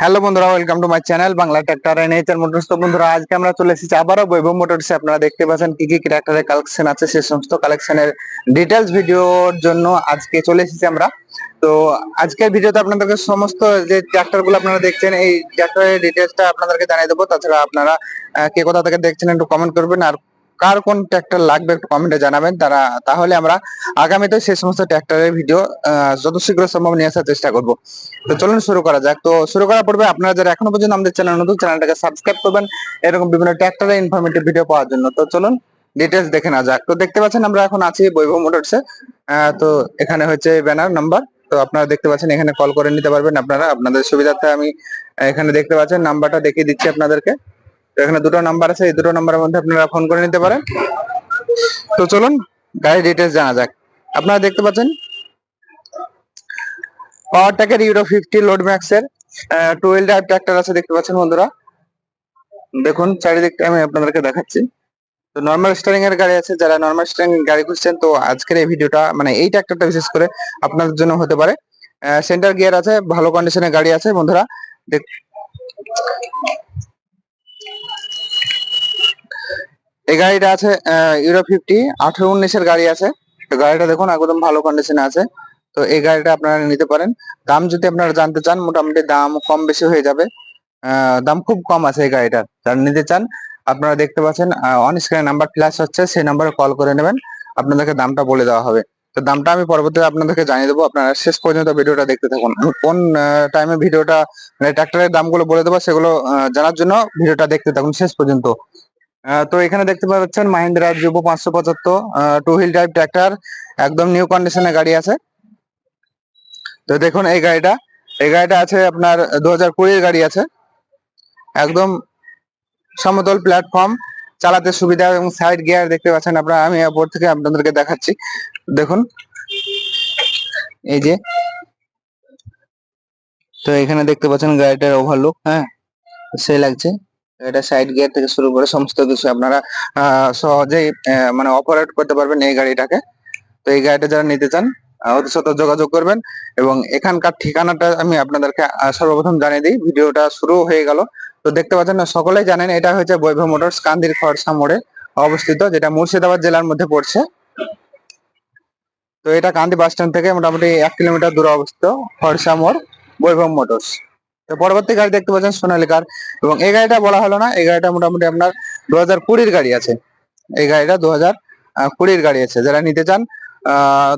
Hello বন্ধুরা welcome to my channel Bangla tractor and HR motors তো বন্ধুরা, আজকে আমরা চলে এসেছি আবারও বৈভব মোটরস আপনারা দেখতে পাচ্ছেন কি কি ট্র্যাক্টরের কালেকশন আছে সেই সমস্ত কালেকশনের ডিটেলস ভিডিওর জন্য আজকে চলে এসেছি আমরা। তো আজকের ভিডিওতে আপনাদেরকে সমস্ত যে ট্র্যাক্টরগুলো আপনারা দেখছেন, এই ট্র্যাক্টরের ডিটেলসটা আপনাদেরকে জানিয়ে দেবো। তাছাড়া আপনারা কে কোথা থেকে দেখছেন একটু কমেন্ট করবেন। আর কার কোন ট্র্যাক্টর লাগবে একটু কমেন্টে জানাবেন। তারা, তাহলে আমরা আগামীতে সেই সমস্ত ট্র্যাক্টরের ভিডিও যত শীঘ্র সম্ভব নিয়ে আসার চেষ্টা করব। তো চলুন শুরু করা যাক। তো শুরু করার পূর্বে আপনারা যারা এখনও পর্যন্ত আমাদের চ্যানেল নতুন চ্যানেলটাকে সাবস্ক্রাইব করবেন। এরকম বিভিন্ন ট্র্যাক্টরের ইনফরমেটিভ ভিডিও পাওয়ার জন্য। তো চলুন ডিটেলস দেখে না যাক। তো দেখতে পাচ্ছেন আমরা এখন আছি বৈভব মোটরসে তো এখানে হচ্ছে ব্যানার নাম্বার তো আপনারা দেখতে পাচ্ছেন এখানে কল করে নিতে পারবেন আপনারা। আপনাদের সুবিধার্থে আমি এখানে দেখতে পাচ্ছেন নাম্বারটা দেখিয়ে দিচ্ছি আপনাদেরকে। এখানে দুটো নাম্বার আছে, এই দুটো নাম্বারের মধ্যে আপনারা ফোন করে নিতে পারেন। তো চলুন, গাড়ির ডিটেলস জানা যাক। আপনারা দেখতে পাচ্ছেন পাওয়ার ট্যাকের ইউরো ফিফটি লোড ম্যাক্স এর টু হুইল ড্রাইভ ট্রাক্টর আছে, দেখতে পাচ্ছেন বন্ধুরা। দেখুন, চারিদিকটা আমি আপনাদেরকে দেখাচ্ছি। তো নর্মাল স্টারিং এর গাড়ি আছে, যারা নর্মাল স্টারিং গাড়ি খুঁজছেন, তো আজকের এই ভিডিওটা মানে এই ট্রাক্টরটা বিশেষ করে আপনাদের জন্য হতে পারে। সেন্টার গিয়ার আছে, ভালো কন্ডিশনের গাড়ি আছে, বন্ধুরা দেখ- এই গাড়িটা আছে ইউরো ফিফটি আঠারো উনিশের গাড়ি আছে। গাড়িটা দেখুন, একদম ভালো কন্ডিশনে আছে। তো এই গাড়িটা আপনারা নিতে পারেন। দাম যদি আপনারা জানতে চান, মোটামুটি দাম কম বেশি হয়ে যাবে। দাম খুব কম আছে এই গাড়িটার যারা নিতে চান, আপনারা দেখতে পাচ্ছেন অন স্ক্রিনে নাম্বার ফ্ল্যাশ হচ্ছে, সেই নাম্বারে কল করে নেবেন। আপনাদেরকে দামটা বলে দেওয়া হবে। তো দামটা আমি পরবর্তীতে আপনাদেরকে জানিয়ে দেবো। আপনারা শেষ পর্যন্ত ভিডিওটা দেখতে থাকুন। আমি কোন টাইমে ভিডিওটা মানে ট্রাক্টরের দামগুলো বলে দেবো, সেগুলো জানার জন্য ভিডিওটা দেখতে থাকুন শেষ পর্যন্ত। তো এখানে দেখতে পাচ্ছেন মাহিন্দ্রা যুব পাঁচশো পঁচাত্তর টু হুইল ড্রাইভ ট্রাক্টর একদম নিউ কন্ডিশনের গাড়ি আছে। তো দেখুন এই গাড়িটা এই গাড়িটা আছে আপনার দু হাজার কুড়ির গাড়ি আছে। একদম সমতল প্ল্যাটফর্ম চালাতে সুবিধা এবং সাইড গিয়ার দেখতে পাচ্ছেন আপনারা, আমি উপর থেকে আপনাদেরকে দেখাচ্ছি। দেখুন, এই যে, তো এখানে দেখতে পাচ্ছেন গাড়িটার ওভারলুক হ্যাঁ সেই লাগছে। এটা সাইড গিয়ার থেকে শুরু করে সমস্ত কিছু আপনারা সহজেই মানে অপারেট করতে পারবেন এই গাড়িটাকে। তো এই গাড়িটা যারা নিতে চান ওদের সাথে যোগাযোগ করবেন এবং এখানকার ঠিকানাটা আমি আপনাদেরকে সর্বপ্রথম জানিয়ে দিই, ভিডিওটা শুরু হয়ে গেল। তো দেখতে পাচ্ছেন না, সকলেই জানেন, এটা হচ্ছে বৈভব মোটরস কান্দির খরসা মোড়ে অবস্থিত, যেটা মুর্শিদাবাদ জেলার মধ্যে পড়ছে। তো এটা কান্দি বাস স্ট্যান্ড থেকে মোটামুটি এক কিলোমিটার দূরে অবস্থিত খরসা মোড় বৈভব মোটরস। পরবর্তী গাড়ি দেখতে পাচ্ছেন সোনালিকার এবং এই গাড়িটা বলা হলো না, এই গাড়িটা মোটামুটি আপনার দু হাজার কুড়ির গাড়ি আছে। এই গাড়িটা দু হাজার কুড়ির গাড়ি আছে। যারা নিতে চান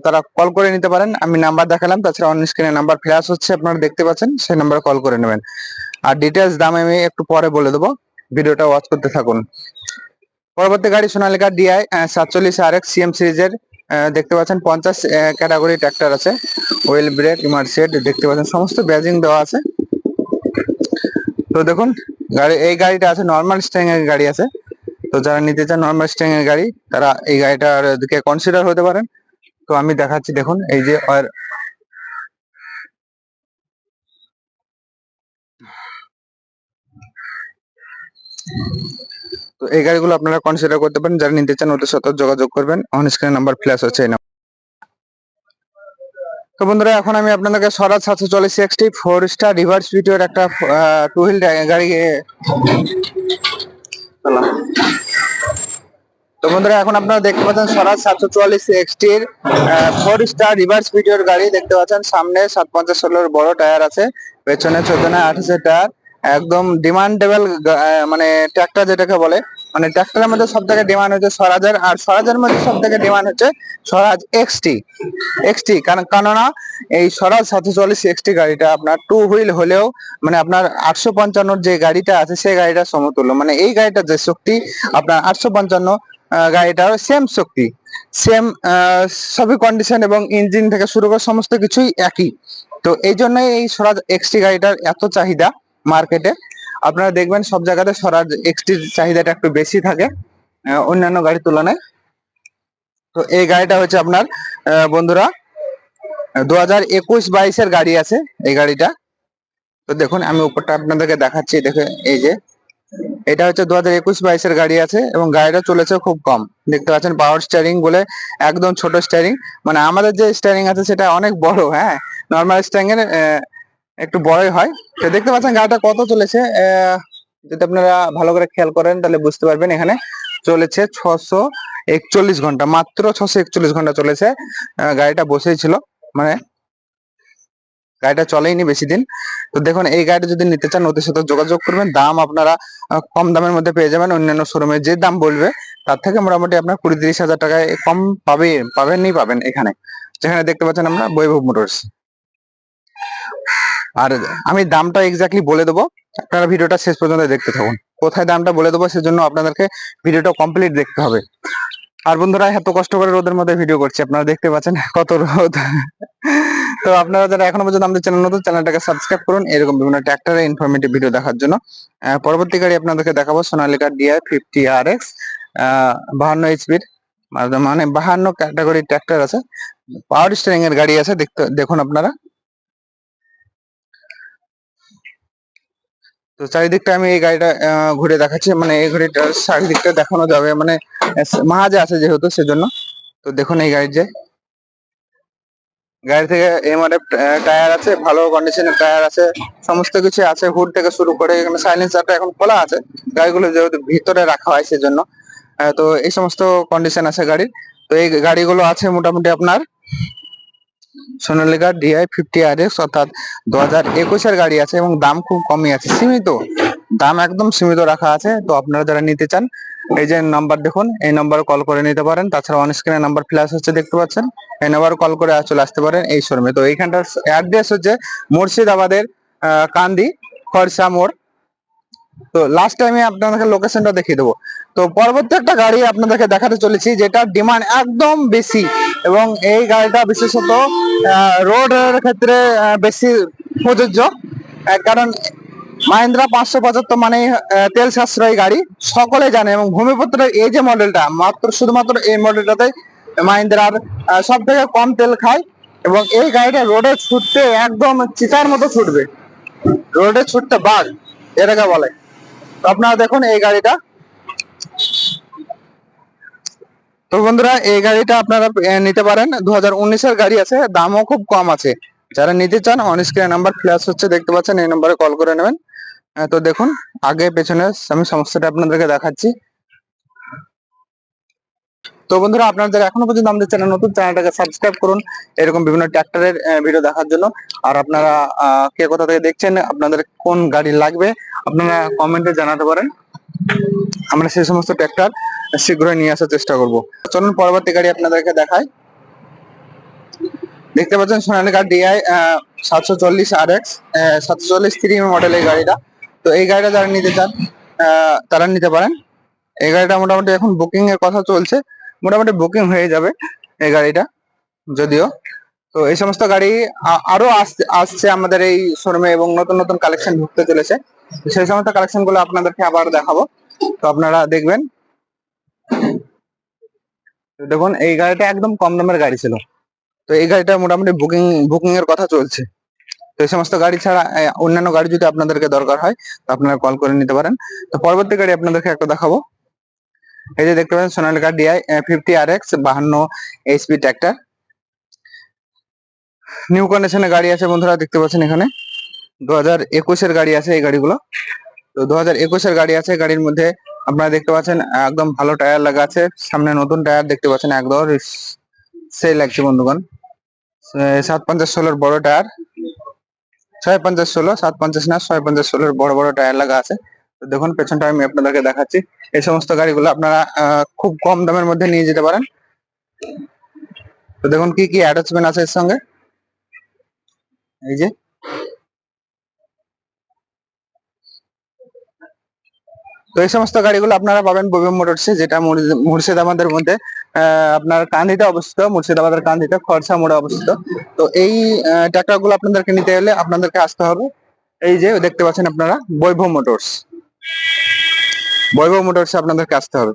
তারা কল করে নিতে পারেন। আমি নাম্বার দেখালাম, তাছাড়া অন স্ক্রিনে নাম্বার ফ্ল্যাশ হচ্ছে, আপনারা দেখতে পাচ্ছেন, সেই নাম্বারে কল করে নেবেন। আর ডিটেলস দাম আমি একটু পরে বলে দেবো। ভিডিওটা ওয়াচ করতে থাকুন। পরবর্তী গাড়ি সোনালিকা ডিআই সাতচল্লিশ আর এক্স সিএম সিরিজের দেখতে পাচ্ছেন, পঞ্চাশ ক্যাটাগরি ট্র্যাক্টর আছে। ওয়েল ব্রেক ইমার্সেট দেখতে পাচ্ছেন, সমস্ত ব্যাজিং দেওয়া আছে। তো দেখুন, গাড়ি, এই গাড়িটা আছে নর্মাল স্ট্যাং এর গাড়ি আছে। তো যারা নিতে চান নর্মাল স্ট্যাং এর গাড়ি, তারা এই গাড়িটার দিকে কনসিডার হতে পারেন। তো আমি দেখাচ্ছি, দেখুন, এই যে তো এই গাড়িগুলো আপনারা কনসিডার করতে পারেন। যারা নিতে চান, ওদের সাথে যোগাযোগ করবেন। On screen number flash number তো বন্ধুরা, এখন আমি আপনাদেরকে স্বরাজ সাতশো চল্লিশ এক্সটি ফোর স্টার রিভার্স ভিডিওর একটা টু হুইল গাড়ি। তো বন্ধুরা, এখন আপনারা দেখতে পাচ্ছেন স্বরাজ সাতশো চুয়াল্লিশ এক্সটির ফোর স্টার রিভার্স ভিডিওর গাড়ি দেখতে পাচ্ছেন সামনে সাত পঞ্চাশ ষোলোর বড় টায়ার আছে, পেছনে চোদ্দ না আঠাশের টায়ার, একদম ডিমান্ডেবল মানে ট্র্যাক্টর যেটাকে বলে মানে ট্র্যাক্টরের মধ্যে সব থেকে ডিমান্ড হচ্ছে স্বরাজের, আর স্বরাজের মধ্যে সব থেকে ডিমান্ড হচ্ছে স্বরাজ এক্সটি এক্সটি কারণ, কেননা এই স্বরাজ সাতশো চল্লিশ এক্সটি গাড়িটা আপনার টু হুইল হলেও মানে আপনার আটশো পঞ্চান্নর যে গাড়িটা আছে সেই গাড়িটা সমতুল্য। মানে এই গাড়িটার যে শক্তি, আপনার আটশো পঞ্চান্ন গাড়িটার সেম শক্তি সেম সবই কন্ডিশন এবং ইঞ্জিন থেকে শুরু করে সমস্ত কিছুই একই। তো এই জন্যই এই স্বরাজ এক্সটি গাড়িটার এত চাহিদা মার্কেটে আপনারা দেখবেন সব জায়গাতে স্বরাজ এক্সটির চাহিদাটা একটু বেশি থাকে অন্যান্য গাড়ির তুলনায়। তো এই গাড়িটা হচ্ছে আপনার বন্ধুরা দু হাজার একুশ বাইশের গাড়ি আছে এই গাড়িটা। তো দেখুন, আমি উপরটা আপনাদেরকে দেখাচ্ছি, দেখে এই যে। এটা হচ্ছে দু হাজার একুশ বাইশের গাড়ি আছে এবং গাড়িটা চলেছে খুব কম। দেখতে পাচ্ছেন পাওয়ার স্টিয়ারিং বলে একদম ছোট স্টিয়ারিং মানে আমাদের যে স্টিয়ারিং আছে সেটা অনেক বড় হ্যাঁ? নর্মাল স্টিয়ারিং এর একটু বড়ই হয়। তো দেখতে পাচ্ছেন গাড়িটা কত চলেছে। যদি আপনারা ভালো করে খেয়াল করেন তাহলে বুঝতে পারবেন এখানে চলেছে ছশো একচল্লিশ ঘণ্টা, মাত্র ছশো একচল্লিশ ঘণ্টা চলেছে। গাড়িটা বসেই ছিল মানে গাড়িটা চলেইনি বেশি দিন। তো দেখুন, এই গাড়িটা যদি নিতে চান ওদের সাথে যোগাযোগ করবেন। দাম আপনারা কম দামের মধ্যে পেয়ে যাবেন। অন্যান্য শোরুমে যে দাম বলবে, তার থেকে মোটামুটি আপনার কুড়ি তিরিশ হাজার টাকায় কম পাবে, পাবেনই পাবেন এখানে। যেখানে দেখতে পাচ্ছেন আমরা বৈভব মোটরস। আর আমি দামটা এক্স্যাক্টলি বলে দেবো। আপনারা ভিডিওটা শেষ পর্যন্ত দেখতে থাকুন। কোথায় দামটা বলে দেবো সেজন্য আপনাদেরকে ভিডিওটা কমপ্লিট দেখতে হবে। আর বন্ধুরা, এত কষ্ট করে রোদের মধ্যে ভিডিও করছি, আপনারা দেখতে পাচ্ছেন কত রোদ। তো আপনারা যারা এখনও পর্যন্ত আমাদের চ্যানেল নতুন চ্যানেলটাকে সাবস্ক্রাইব করুন। এরকম বিভিন্ন ট্র্যাক্টরের ইনফরমেটিভ ভিডিও দেখার জন্য। পরবর্তী গাড়ি আপনাদেরকে দেখাবো Sonalika DI fifty R X বাহান্ন এইচপির মানে বাহান্ন ক্যাটাগরির ট্র্যাক্টর আছে। পাওয়ার স্টিয়ারিং এর গাড়ি আছে, দেখতে, দেখুন আপনারা। তো চারিদিকটা আমি এই গাড়িটা ঘুরে দেখাচ্ছি। মানে এই গাড়িটার চারিদিকটা দেখানো যাবে। মানে মাহাজে আছে যেহেতু সেজন্য। তো দেখুন এই গাড়ির যে। গাড়ি থেকে এমআরএফ টায়ার আছে, ভালো কন্ডিশনের টায়ার আছে, সমস্ত কিছু আছে। হুড থেকে শুরু করে এখানে সাইলেন্সারটা এখন খোলা আছে। গাড়িগুলো যেহেতু ভিতরে রাখা হয় সেজন্য। তো এই সমস্ত কন্ডিশন আছে গাড়ির। তো এই গাড়িগুলো আছে মোটামুটি আপনার Sonalika DI fifty R X অর্থাৎ দু হাজার একুশের গাড়ি আছে এবং দাম খুব কমই আছে। সীমিত। দাম একদম সীমিত রাখা আছে। তো আপনারা যারা নিতে চান, এই যে নাম্বার দেখুন, এই নাম্বারে কল করে নিতে পারেন। তাছাড়া অন স্ক্রিনে নাম্বার ফ্ল্যাশ হচ্ছে, দেখতে পাচ্ছেন? এই নাম্বার কল করে চলে আসতে পারেন এই শোরুমে তো এইখানটার অ্যাড্রেস হচ্ছে মুর্শিদাবাদের কান্দি খরসা মোড়। তো লাস্ট টাইমে আপনাদেরকে লোকেশনটা দেখিয়ে দেবো। তো পরবর্তী একটা গাড়ি আপনাদেরকে দেখাতে চলেছি যেটা ডিমান্ড একদম বেশি। এবং এই গাড়িটা বিশেষত রোডের ক্ষেত্রে বেশি প্রযোজ্য। কারণ মাহিন্দ্রা পাঁচশো পঁচাত্তর মানে তেল সাশ্রয়ী গাড়ি। সকলে জানে এবং ভূমিপুত্রের এই যে মডেলটা মাত্র শুধুমাত্র এই মডেলটাতে মাহিন্দ্রার সব থেকে কম তেল খায় এবং এই গাড়িটা রোডে ছুটতে একদম চিতার মতো ছুটবে। রোডে ছুটতে বাঘ, এটাকে বলে। আপনারা দেখুন এই গাড়িটা। তো বন্ধুরা, এই গাড়িটা আপনারা নিতে পারেন। দু হাজার গাড়ি আছে, দামও খুব কম আছে। যারা নিতে চান অন স্ক্রিন নাম্বার ফ্ল্যাশ হচ্ছে, দেখতে পাচ্ছেন, এই নম্বরে কল করে নেবেন। তো দেখুন, আগে, পেছনে, আমি সমস্যাটা আপনাদেরকে দেখাচ্ছি। তো বন্ধুরা আপনারা যারা এখনও পর্যন্ত আমাদের চ্যানেল নতুন চ্যানেলটাকে সাবস্ক্রাইব করুন। এরকম বিভিন্ন ট্র্যাক্টরের ভিডিও দেখার জন্য। আর আপনারা কে কোথা থেকে দেখছেন, আপনাদের কোন গাড়ি লাগবে, আপনারা কমেন্টে জানাতে পারেন। আমরা সেই সমস্ত ট্র্যাক্টর শীঘ্রই নিয়ে আসার চেষ্টা করব। চলুন পরবর্তী গাড়ি আপনাদেরকে দেখাই। দেখতে পাচ্ছেন সোনালিকা ডিআই সাতশো চল্লিশ আর এক্স সাতশো চল্লিশ থ্রি মডেল এই গাড়িটা। তো এই গাড়িটা যারা নিতে চান তারা নিতে পারেন। এই গাড়িটা মোটামুটি এখন বুকিং এর কথা চলছে। মোটামুটি বুকিং হয়ে যাবে এই গাড়িটা, যদিও। তো এই সমস্ত গাড়ি আরও আসছে আমাদের এই শোরুমে এবং নতুন নতুন কালেকশন ঢুকতে চলেছে। সেই সমস্ত কালেকশনগুলো আপনাদেরকে আবার দেখাবো। তো আপনারা দেখবেন, দেখুন, এই গাড়িটা একদম কম দামের গাড়ি ছিল। তো এই গাড়িটা মোটামুটি বুকিং বুকিং এর কথা চলছে। তো এই সমস্ত গাড়ি ছাড়া অন্যান্য গাড়ি যদি আপনাদেরকে দরকার হয়, তো আপনারা কল করে নিতে পারেন। তো পরবর্তী গাড়ি আপনাদেরকে একটা দেখাবো। এই যে দেখতে পাচ্ছেন, Sonalika DI fifty R X বাহান্ন এইচপি ট্র্যাক্টর নিউ কন্ডিশনের গাড়ি আছে বন্ধুরা, দেখতে পাচ্ছেন এখানে। দু হাজার গাড়ি আছে এই গাড়িগুলো। তো দু হাজার গাড়ি আছে গাড়ির মধ্যে আপনারা দেখতে পাচ্ছেন, একদম ভালো টায়ার লাগা আছে। সামনে নতুন টায়ার দেখতে পাচ্ছেন, একদম সেই লাগছে বন্ধুগণ। সাত পঞ্চাশ ষোলোর বড় টায়ার। ছয় পঞ্চাশ ষোলো সাত পঞ্চাশ না ছয় পঞ্চাশ ষোলোর বড় বড় টায়ার লাগা আছে। তো দেখুন, পেছনটা আমি আপনাদেরকে দেখাচ্ছি। এই সমস্ত গাড়িগুলো আপনারা খুব কম দামের মধ্যে নিয়ে যেতে পারেন। তো দেখুন, কি কি অ্যাটাচমেন্ট আছে এর সঙ্গে? এই যে। তো এই সমস্ত গাড়িগুলো আপনারা পাবেন ববিএম মোটরসে যেটা মুর্শিদাবাদের মধ্যে আপনার কান্দিতে অবস্থিত, মুর্শিদাবাদের কান্দিতে খরসা মোড়ে অবস্থিত। তো এই ট্রাক্টরগুলো আপনাদেরকে নিতে হলে আপনাদেরকে আসতে হবে। এই যে দেখতে পাচ্ছেন আপনারা, বৈভব মোটরস। বৈভব মোটরসে আপনাদেরকে আসতে হবে।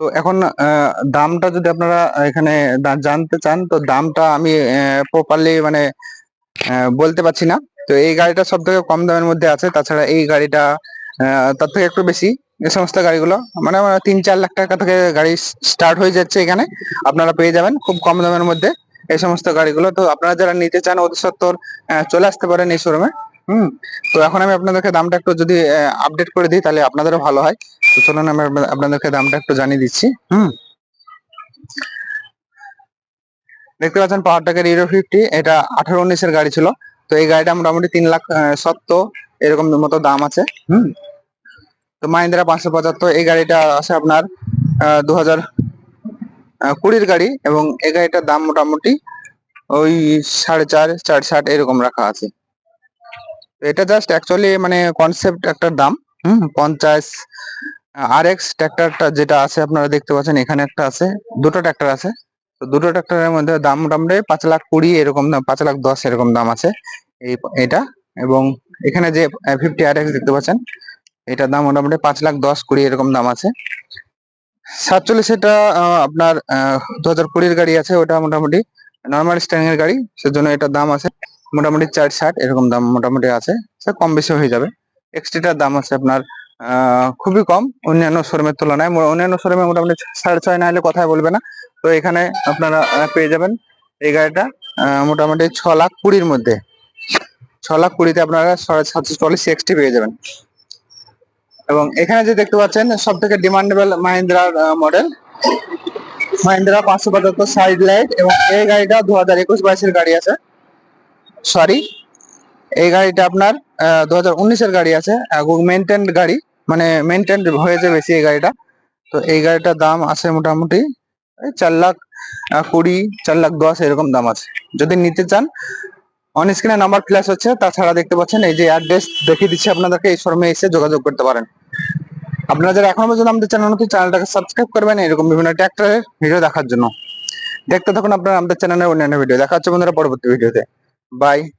তো এখন দামটা যদি আপনারা এখানে জানতে চান, তো দামটা আমি প্রপারলি মানে বলতে পারছি না। তো এই গাড়িটা সব থেকে কম দামের মধ্যে আছে। তাছাড়া এই গাড়িটা তার থেকে একটু বেশি। এই সমস্ত গাড়িগুলো মানে তিন চার লাখ টাকা থেকে গাড়ি স্টার্ট হয়ে যাচ্ছে এখানে। আপনারা পেয়ে যাবেন খুব কম দামের মধ্যে এই সমস্ত গাড়িগুলো। তো আপনারা যারা নিতে চান অতি সত্তর চলে আসতে পারেন এই শোরুমে হুম, তো এখন আমি আপনাদেরকে দামটা একটু যদি আপডেট করে দিই, তাহলে আপনাদেরও ভালো হয়। তো চলুন, আমি আপনাদেরকে দামটা একটু জানিয়ে দিচ্ছি। হুম। দেখতে পাচ্ছেন পাওয়ার ট্যাকের ইউরো ফিফটি এটা আঠারো উনিশের গাড়ি ছিল। তো এই গাড়িটা মোটামুটি তিন লাখ সত্তর এরকম মতো দাম আছে। হুম। তো মাহিন্দ্রা পাঁচশো পঁচাত্তর, এই গাড়িটা আছে আপনার দু হাজার কুড়ির গাড়ি এবং এই গাড়িটার দাম মোটামুটি ওই সাড়ে চার চার ষাট এরকম রাখা আছে। এটা জাস্ট অ্যাকচুয়ালি মানে কনসেপ্ট একটা দাম, হুম, পঞ্চাশ আর এক্স ট্র্যাক্টরটা যেটা আছে আপনারা দেখতে পাচ্ছেন, এখানে একটা আছে, দুটো ট্র্যাক্টর আছে। তো দুটো ট্র্যাক্টরের মধ্যে দাম মোটামুটি পাঁচ লাখ কুড়ি এরকম দাম, পাঁচ লাখ দশ এরকম দাম আছে এই, এটা। এবং এখানে যে ফিফটি আর এক্স দেখতে পাচ্ছেন এটার দাম মোটামুটি পাঁচ লাখ দশ কুড়ি এরকম দাম আছে। সাতচল্লিশ এটা আপনার দু হাজার কুড়ির গাড়ি আছে, ওটা মোটামুটি নর্মাল স্ট্যান্ডিং এর গাড়ি, সেজন্য এটার দাম আছে মোটামুটি চার ষাট, এরকম দাম মোটামুটি আছে। সে কম বেশি হয়ে যাবে। এক্সট্রিটার দাম আছে আপনার খুবই কম। অন্যান্য শোরুমের তুলনায় অন্যান্য শোরুমে মোটামুটি সাড়ে ছয় না হলে কথাই বলবে না। তো এখানে আপনারা পেয়ে যাবেন এই গাড়িটা মোটামুটি ছ লাখ কুড়ির মধ্যে। ছ লাখ কুড়িতে আপনারা সাড়ে সাতশো চল্লিশ এক্সটি পেয়ে যাবেন। এবং এখানে যে দেখতে পাচ্ছেন সব থেকে ডিমান্ডেবল মাহিন্দ্রার মডেল মাহিন্দ্রা পাঁচশো পঁচাত্তর সাইড লাইট এবং এই গাড়িটা দু হাজার একুশ বাইশের গাড়ি আছে। সরি এই গাড়িটা আপনার দু হাজার উনিশের গাড়ি আছে মেনটেন গাড়ি মানে মেনটেন হয়েছে বেশি এই গাড়িটা। তো এই গাড়িটার দাম আছে মোটামুটি চার লাখ কুড়ি, চার লাখ দশ এরকম দাম আছে। যদি নিতে চান অন স্ক্রিনে নাম্বার ফ্ল্যাশ হচ্ছে, তাছাড়া দেখতে পাচ্ছেন, এই যে অ্যাড্রেস দেখিয়ে দিচ্ছি আপনাদেরকে, এই শোরুমে এসে যোগাযোগ করতে পারেন। আপনারা যারা এখনও পর্যন্ত আমাদের চ্যানেল নতুন চ্যানেলটাকে সাবস্ক্রাইব করবেন, এরকম বিভিন্ন ট্র্যাক্টরের ভিডিও দেখার জন্য। দেখতে থাকুন আপনারা আমাদের চ্যানেলের অন্যান্য ভিডিও দেখা হচ্ছে বন্ধুরা পরবর্তী ভিডিওতে Bye.